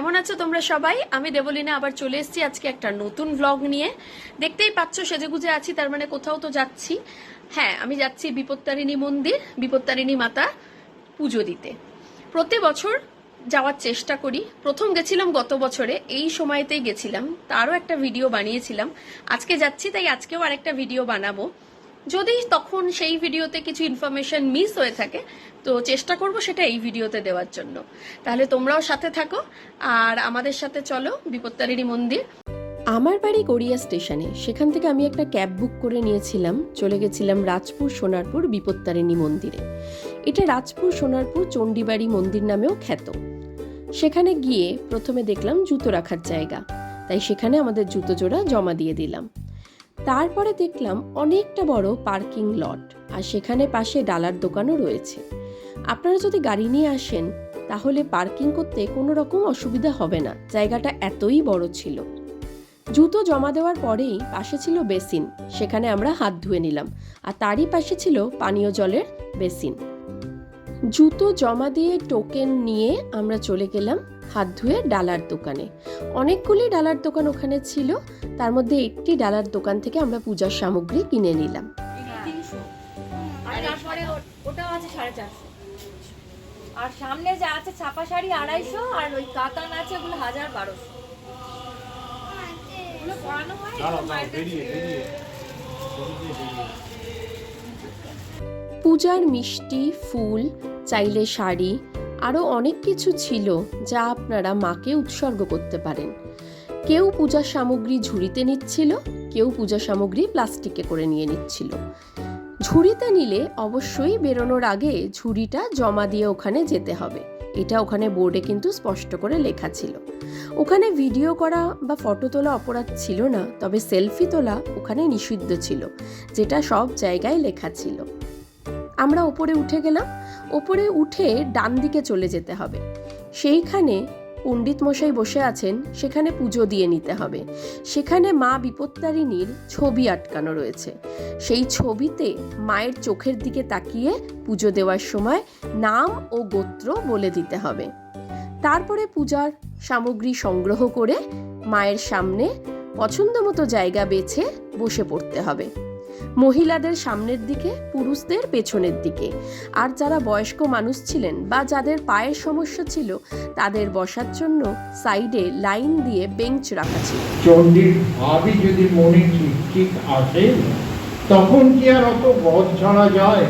কেমন আছো তোমরা সবাই? আমি দেবলিনা আবার চলে এসেছি আজকে একটা নতুন ব্লগ নিয়ে। দেখতেই পাচ্ছ, সেজেগুজে আছি, তার মানে কোথাও তো যাচ্ছি। হ্যাঁ আমি যাচ্ছি বিপত্তারিণী মন্দির, বিপত্তারিণী মাতা পুজো দিতে। প্রতি বছর যাওয়ার চেষ্টা করি। প্রথম গেছিলাম গত বছরে, এই সময়তেই গেছিলাম। তারও একটা ভিডিও বানিয়েছিলাম। আজকে যাচ্ছি, তাই আজকেও আরেকটা ভিডিও বানাবো। যদি তখন সেই ভিডিওতে কিছু ইনফরমেশন মিস হয়ে থাকে, তো চেষ্টা করব সেটা এই ভিডিওতে দেওয়ার জন্য। তাহলে তোমরাও সাথে থাকো, আর আমাদের সাথে চলো বিপত্তারিণী মন্দির। আমার বাড়ি গড়িয়া স্টেশনে, সেখান থেকে আমি একটা ক্যাব বুক করে নিয়েছিলাম, চলে গেছিলাম রাজপুর সোনারপুর বিপত্তারিণী মন্দিরে। এটা রাজপুর সোনারপুর চণ্ডীবাড়ি মন্দির নামেও খ্যাত। সেখানে গিয়ে প্রথমে দেখলাম জুতো রাখার জায়গা, তাই সেখানে আমাদের জুতো জোড়া জমা দিয়ে দিলাম। তারপরে দেখলাম অনেকটা বড় পার্কিং লট, আর সেখানে পাশে ডালার দোকানও রয়েছে। আপনারা যদি গাড়ি নিয়ে আসেন, তাহলে পার্কিং করতে কোনো রকম অসুবিধা হবে না, জায়গাটা এতই বড় ছিল। জুতো জমা দেওয়ার পরেই পাশে ছিল বেসিন, সেখানে আমরা হাত ধুয়ে নিলাম, আর তারই পাশে ছিল পানীয় জলের বেসিন। জুতো জমা দিয়ে টোকেন নিয়ে আমরা চলে গেলাম হাত ধুয়ে ডালার দোকানে। অনেকগুলি ডালার দোকান ওখানে ছিল তার মধ্যে একটি ডালার দোকান থেকে আমরা পূজার সামগ্রী কিনে নিলাম। আর ওটাও আছে সাড়ে চারশো। আর সামনে যা আছে ছাপা শাড়ি আড়াইশো আর ওই কাতান আছে ওগুলো হাজার বারোশো। পূজার মিষ্টি ফুল চাইলে শাড়ি আরও অনেক কিছু ছিল যা আপনারা মাকে উৎসর্গ করতে পারেন। কেউ পূজার সামগ্রী ঝুড়িতে নিচ্ছিল, কেউ পূজা সামগ্রী প্লাস্টিকে করে নিয়ে নিচ্ছিল। ঝুড়িতে নিলে অবশ্যই বেরোনোর আগে ঝুড়িটা জমা দিয়ে ওখানে যেতে হবে। এটা ওখানে বোর্ডে কিন্তু স্পষ্ট করে লেখা ছিল। ওখানে ভিডিও করা বা ফটো তোলা অপরাধ ছিল না, তবে সেলফি তোলা ওখানে নিষিদ্ধ ছিল, যেটা সব জায়গায় লেখা ছিল। আমরা ওপরে উঠে গেলাম ওপরে উঠে ডান দিকে চলে যেতে হবে। সেইখানে পণ্ডিত মশাই বসে আছেন, সেখানে পুজো দিয়ে নিতে হবে। সেখানে মা বিপত্তারিণীর ছবি আটকানো রয়েছে। সেই ছবিতে মায়ের চোখের দিকে তাকিয়ে পুজো দেওয়ার সময় নাম ও গোত্র বলে দিতে হবে। তারপরে পূজার সামগ্রী সংগ্রহ করে মায়ের সামনে পছন্দ মতো জায়গা বেছে বসে পড়তে হবে। মহিলাদের সামনের দিকে পুরুষদের পেছনের দিকে। আর যারা বয়স্ক মানুষ ছিলেন বা যাদের পায়ের সমস্যা ছিল তাদের বসার জন্য সাইডে লাইন দিয়ে বেঞ্চ রাখা ছিল। চণ্ডীর ভাবই যদি মনে ঠিক ঠিক আসে তখন কি আর অত বধ ছাড়া যায়?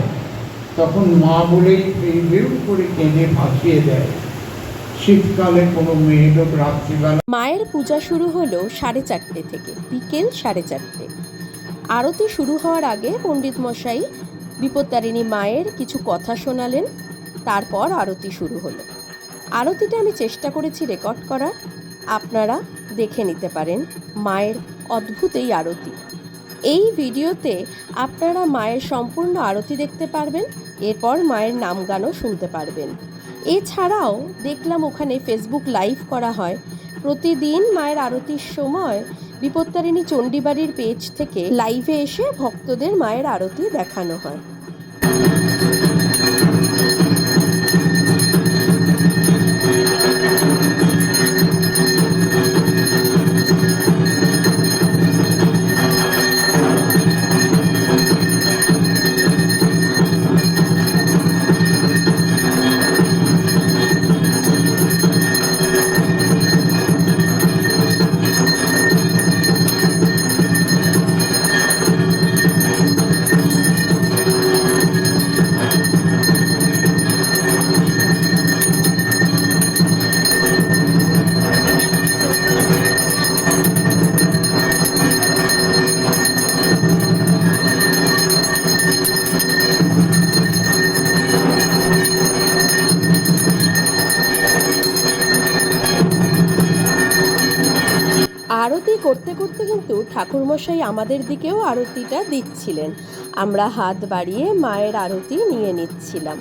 তখন মা বলেই বেউ করে কেঁদে ভাসিয়ে দেয়। শীতকালে কোনো মেয়ে লোক রাত্রিবেলা মায়ের পূজা শুরু হলো সাড়ে চারটে থেকে বিকেল সাড়ে চারটে। আরতি শুরু হওয়ার আগে পণ্ডিত মশাই বিপত্তারিণী মায়ের কিছু কথা শোনালেন, তারপর আরতি শুরু হলো। আরতিটা আমি চেষ্টা করেছি রেকর্ড করার। আপনারা দেখে নিতে পারেন মায়ের অদ্ভুত এই আরতি। এই ভিডিওতে আপনারা মায়ের সম্পূর্ণ আরতি দেখতে পারবেন, এরপর মায়ের নাম গানও শুনতে পারবেন। এছাড়াও দেখলাম ওখানে ফেসবুক লাইভ করা হয়। প্রতিদিন মায়ের আরতির সময় বিপত্তারিণী চণ্ডীবাড়ির পেজ থেকে লাইভে এসে ভক্তদের মায়ের আরতি দেখানো হয়। আরতি করতে করতে কিন্তু ঠাকুরমশাই আমাদের দিকেও আরতিটা দিচ্ছিলেন। আমরা হাত বাড়িয়ে মায়ের আরতি নিয়ে নিচ্ছিলাম।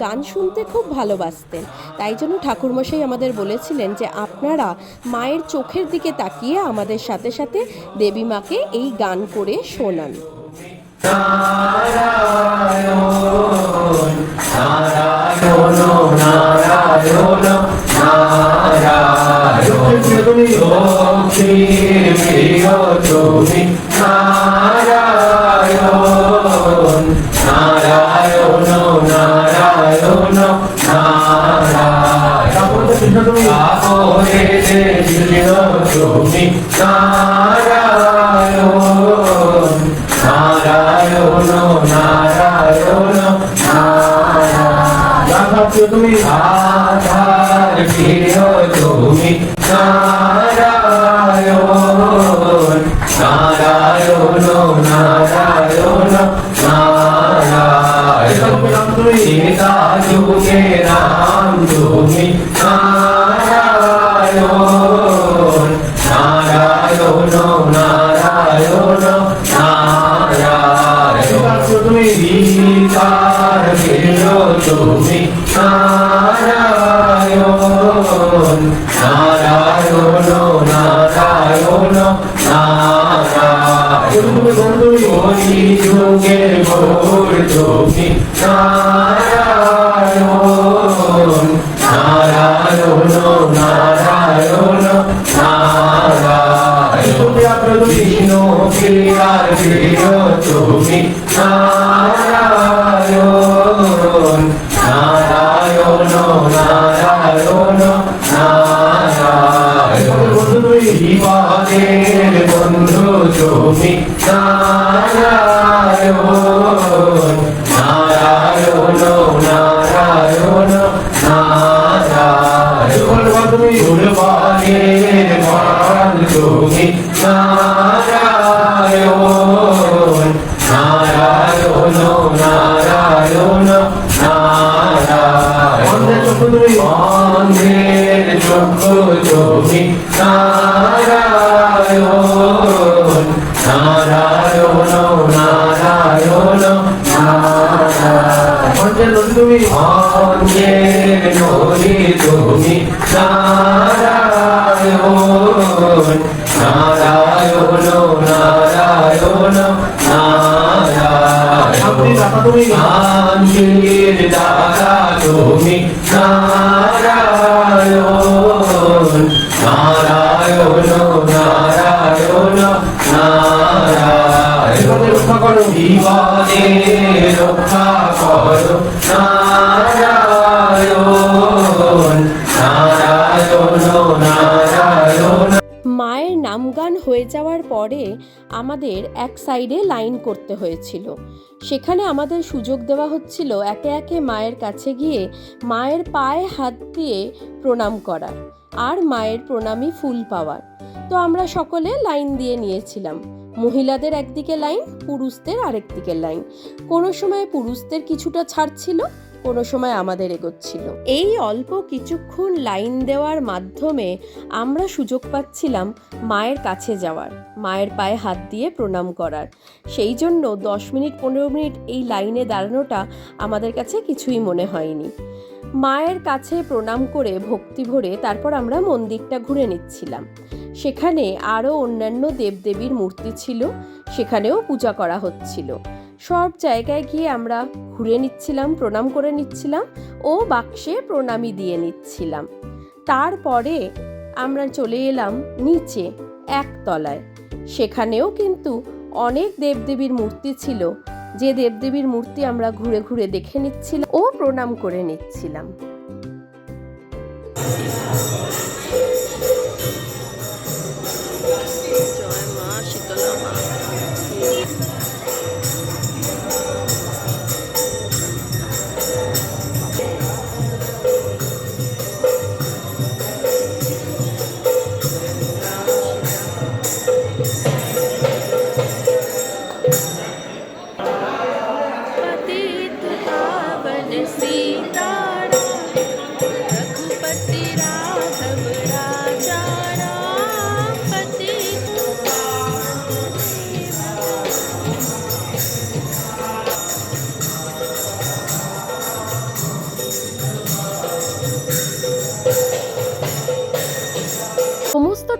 গান শুনতে খুব ভালোবাসতেন। তাই জন্য ঠাকুরমশাই আমাদের বলেছিলেন যে, আপনারা মায়ের চোখের দিকে তাকিয়ে আমাদের সাথে সাথে দেবী মাকে এই গান করে শোনান। 나라요론 나라요론 나라요론 나라요론 욕심 이어주니 나라요론 나라요론 나라요론 나라요론 아버지 들려주니 나라요론 তুমি আধার ফিরো তুমি নারায়ণ নারায়ণ নারায়ণ নারায়ণ। সীতা যুগে রাম তুমি তুমি নারায়ণ নারায়ণ নারায়ণ নারায়ণ বন্ধু তুমি নারায়ণ নারায়ণ নারায়ণ তুমি নারায়ণ নারায়ণ নারায়ণ নারায়ণ চক্ষু তুমি নারায়ণ নারায়ণ নারায়ণ নারায়ণ তুমি? নদী তুমি। নারায়ণ নারায়ণ নারায়ণ নারায়ণ। দাতা তুমি? নারায়ণ নারায়ণ নারায়ণ নারায়ণ রক্ষা করো। বিবাদে রক্ষা মায়ের নামগান হয়ে যাওয়ার পরে আমাদের এক সাইডে লাইন করতে হয়েছিল। সেখানে আমাদের সুযোগ দেওয়া হচ্ছিল একে একে মায়ের কাছে গিয়ে মায়ের পায়ে হাত দিয়ে প্রণাম করার, আর মায়ের প্রণামী ফুল পাওয়ার। তো আমরা সকলে লাইন দিয়ে নিয়েছিলাম। মহিলাদের একদিকে লাইন, পুরুষদের আরেক দিকে লাইন। কোনো সময় পুরুষদের কিছুটা ছাড়ছিল কোনো সময় আমাদের এগোচ্ছিল। এই অল্প কিছুক্ষণ লাইন দেওয়ার মাধ্যমে আমরা সুযোগ পাচ্ছিলাম মায়ের কাছে যাওয়ার, মায়ের পায়ে হাত দিয়ে প্রণাম করার। সেই জন্য দশ মিনিট, পনেরো মিনিট এই লাইনে দাঁড়ানোটা আমাদের কাছে কিছুই মনে হয়নি। মায়ের কাছে প্রণাম করে ভক্তি ভরে তারপর আমরা মন্দিরটা ঘুরে নিচ্ছিলাম। সেখানে আরও অন্যান্য দেবদেবীর মূর্তি ছিল, সেখানেও পূজা করা হচ্ছিল। সব জায়গায় গিয়ে আমরা ঘুরে নিচ্ছিলাম, প্রণাম করে নিচ্ছিলাম ও বাক্সে প্রণামী দিয়ে নিচ্ছিলাম। তারপরে আমরা চলে এলাম নিচে, একতলায়। সেখানেও কিন্তু অনেক দেবদেবীর মূর্তি ছিল যে দেবদেবীর মূর্তি আমরা ঘুরে ঘুরে দেখে নিচ্ছিলাম ও প্রণাম করে নিচ্ছিলাম।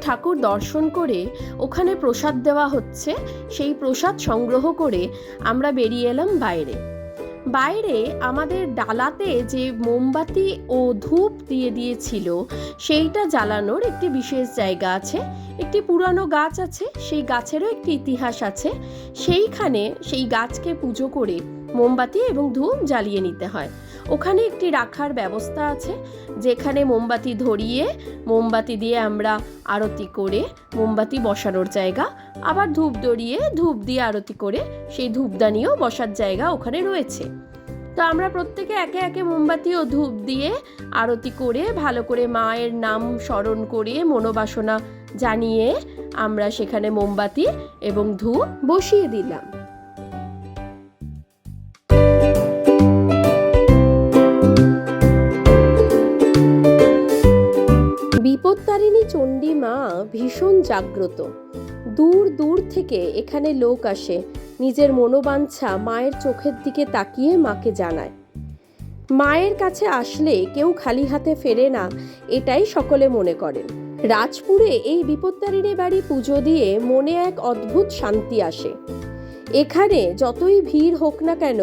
ঠাকুর দর্শন করে ওখানে প্রসাদ দেওয়া হচ্ছে, সেই প্রসাদ সংগ্রহ করে আমরা বেরিয়ে এলাম বাইরে। বাইরে আমাদের ডালাতে যে মোমবাতি ও ধূপ দিয়ে দিয়েছিল, সেইটা জ্বালানোর একটি বিশেষ জায়গা আছে। একটি পুরানো গাছ আছে, সেই গাছেরও একটি ইতিহাস আছে। সেইখানে সেই গাছকে পুজো করে মোমবাতি এবং ধূপ জ্বালিয়ে নিতে হয়। ওখানে একটি রাখার ব্যবস্থা আছে, যেখানে মোমবাতি ধরিয়ে, মোমবাতি দিয়ে আমরা আরতি করে, মোমবাতি বসানোর জায়গা, আবার ধূপ ধরিয়ে, ধূপ দিয়ে আরতি করে, সেই ধূপদানিও বসার জায়গা ওখানে রয়েছে। তো আমরা প্রত্যেকে একে একে মোমবাতি ও ধূপ দিয়ে আরতি করে, ভালো করে মায়ের নাম স্মরণ করে, মনোবাসনা জানিয়ে আমরা সেখানে মোমবাতি এবং ধূপ বসিয়ে দিলাম। চণ্ডী মা ভীষণ জাগ্রত। দূর দূর থেকে এখানে লোক আসে, নিজের মনোবাঞ্ছা মায়ের চোখের দিকে তাকিয়ে মাকে জানায়। মায়ের কাছে আসলে কেউ খালি হাতে ফেরে না, এটাই সকলে মনে করেন। রাজপুরে এই বিপত্তারিণী বাড়ি পুজো দিয়ে মনে এক অদ্ভুত শান্তি আসে। এখানে যতই ভিড় হোক না কেন,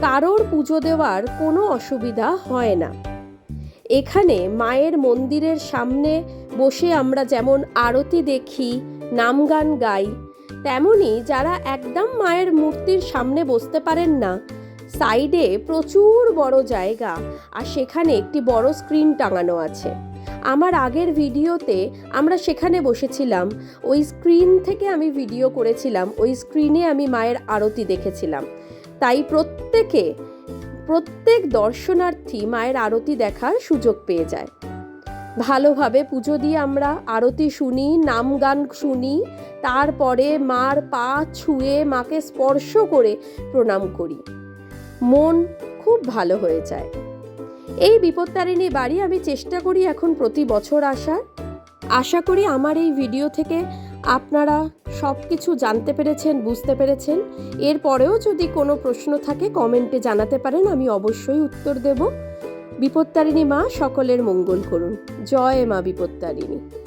কারোর পুজো দেওয়ার কোনো অসুবিধা হয় না। এখানে মায়ের মন্দিরের সামনে বসে আমরা যেমন আরতি দেখি, নাম গান গাই, তেমনি যারা একদম মায়ের মূর্তির সামনে বসতে পারেন না সাইডে প্রচুর বড় জায়গা আর সেখানে একটি বড় স্ক্রিন টাঙানো আছে। আমার আগের ভিডিওতে আমরা সেখানে বসেছিলাম, ওই স্ক্রিন থেকে আমি ভিডিও করেছিলাম, ওই স্ক্রিনে আমি মায়ের আরতি দেখেছিলাম। তাই প্রত্যেকে প্রত্যেক দর্শনার্থী মায়ের আরতি দেখার সুযোগ পেয়ে যায়। ভালোভাবে পুজো দিয়ে আমরা আরতি শুনি, নাম গান শুনি, তারপরে মার পা ছুঁয়ে মাকে স্পর্শ করে প্রণাম করি। মন খুব ভালো হয়ে যায়। এই বিপত্তারিণী বাড়ি আমি চেষ্টা করি এখন প্রতি বছর আসার। আশা করি আমার এই ভিডিও থেকে আপনারা সব কিছু জানতে পেরেছেন, বুঝতে পেরেছেন? এরপরেও যদি কোনো প্রশ্ন থাকে, কমেন্টে জানাতে পারেন, আমি অবশ্যই উত্তর দেব। বিপত্তারিণী মা, সকলের মঙ্গল করুন। জয় মা বিপত্তারিণী।